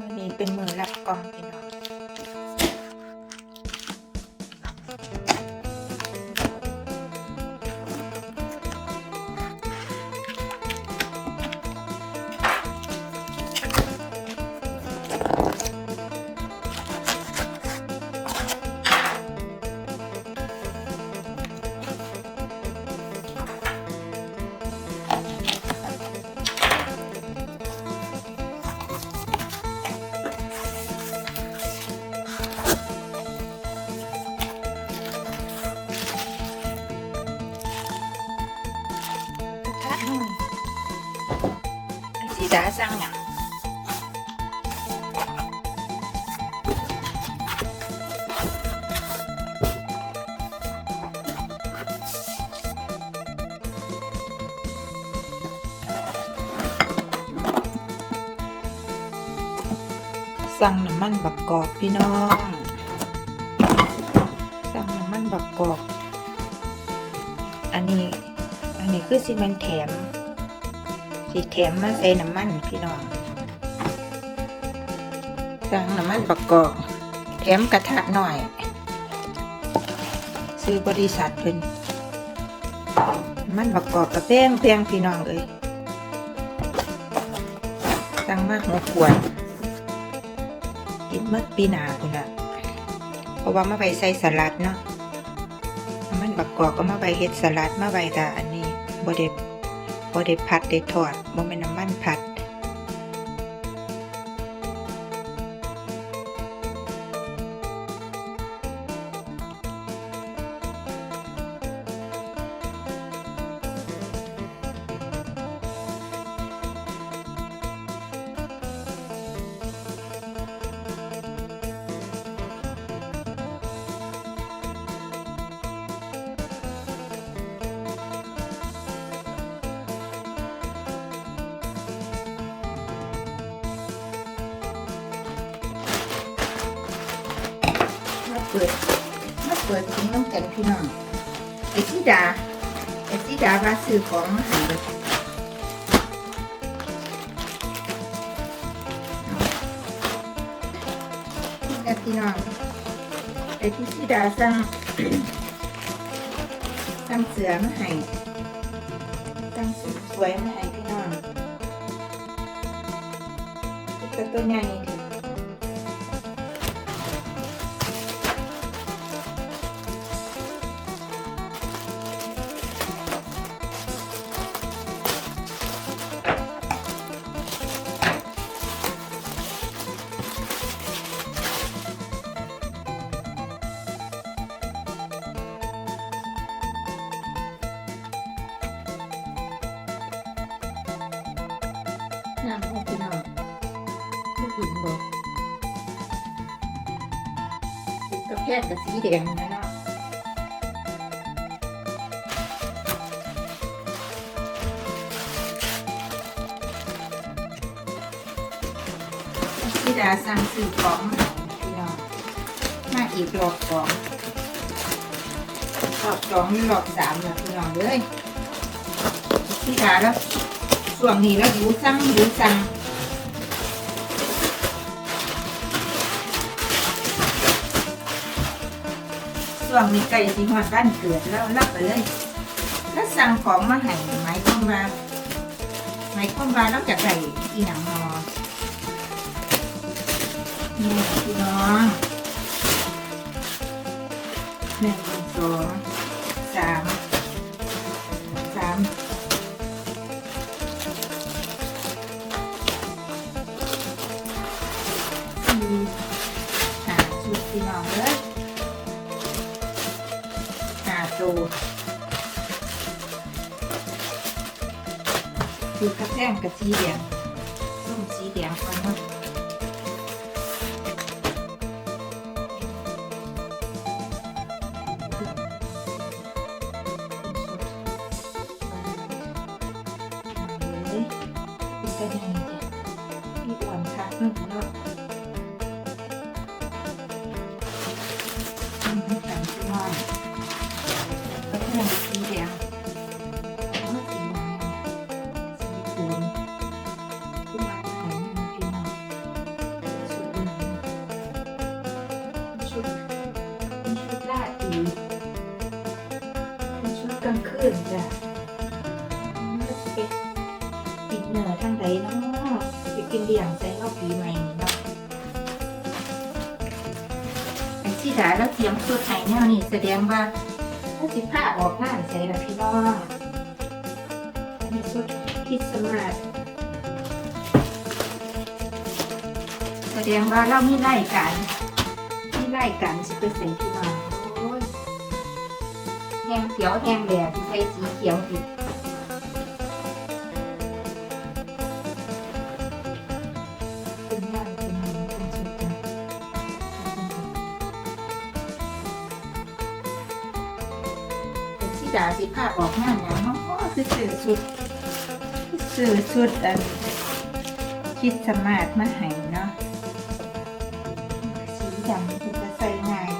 มือนี้เป็นมือรับกล่องพี่น้อง ไอ้สีดาสั่งหยังสั่งน้ำมันบักกอกพี่น้อง สั่งน้ำมันบักกอก อันนี้ อันนี้คือซีเมนแถม สีแถมมาใส่น้ำมันพี่น้องสั่งน้ำมันประกอบแถมกระทะหน่อย ซื้อบริษัทเพิ่นน้ำมันประกอบกระแป้งแป้งพี่น้องเลยสั่งมาหัวขวดกินมื่อปีหนาคุณละเพราะว่ามาไปใส่สลัดเนาะน้ำมันบักกอกก็มาใบเฮ็ดสลัดมาใบตาอันนี้บ่ได้ บ่ได้ผัดได้ทอดบ่แม่นน้ำมันผัด เปิดมาเปิดถุงน้ำกันพี่น้องไอ้สีดาไอ้สีดาว่าซื้อของมาให้นี่นะพี่น้องไอ้ที่สีดาสั่งสั่งเสือมาให้สั่งสสวยมาให้พี่น้องเป็นตัวใหญ่ น้ำให้พี่น้องผู้หญิงบอกกระแพงกับสีแดงนะเนาะพี่ดาสั่งซื้อของมาให้พี่น้องมาอีกรอบสองรอบสองหรือรอบสามนะพี่น้องเลยพี่ดาแล้ว ช่วงนี้เราดูสั่งดูสั่งช่วงนี้ใกล้สิฮอดบ้านเกิดแล้วรับไปเลยแล้วสั่งของมาให้หมความว่าหมายความว่าเราจะได้อีหยังนอนี่พี่น้องหนึ่งสองสาม พี่น้องเลยหาตัวคือกระแทงกับสีแดงส้มสีแดงก่อนเนาะเฮ้ยเป็นกันยังไงเนี่ยมีอ่อนคักเนาะเนาะ กินเลี้ยงใส่เนาะปีใหม่นี่เนาะไอ้ที่ดาแล้วเตรียมชุดไห้แนวนี่แสดงว่าถ้าสิผ้าออกงานใส่ละพี่น้องอันนี้ชุดคริดสต์มาสแสดงว่าเรามีไล่กันมีไล่กันสิไปใส่พี่น้องโอ้ยแห้งเขียวแห้งแดงใส่สีเขียวอีก จ๋าสิภาพออกงานอย่างเนาะคือสื่อสุดสื่อสุดอันคิดสมาร์ทมาให้เนาะสีดำจะใส่ง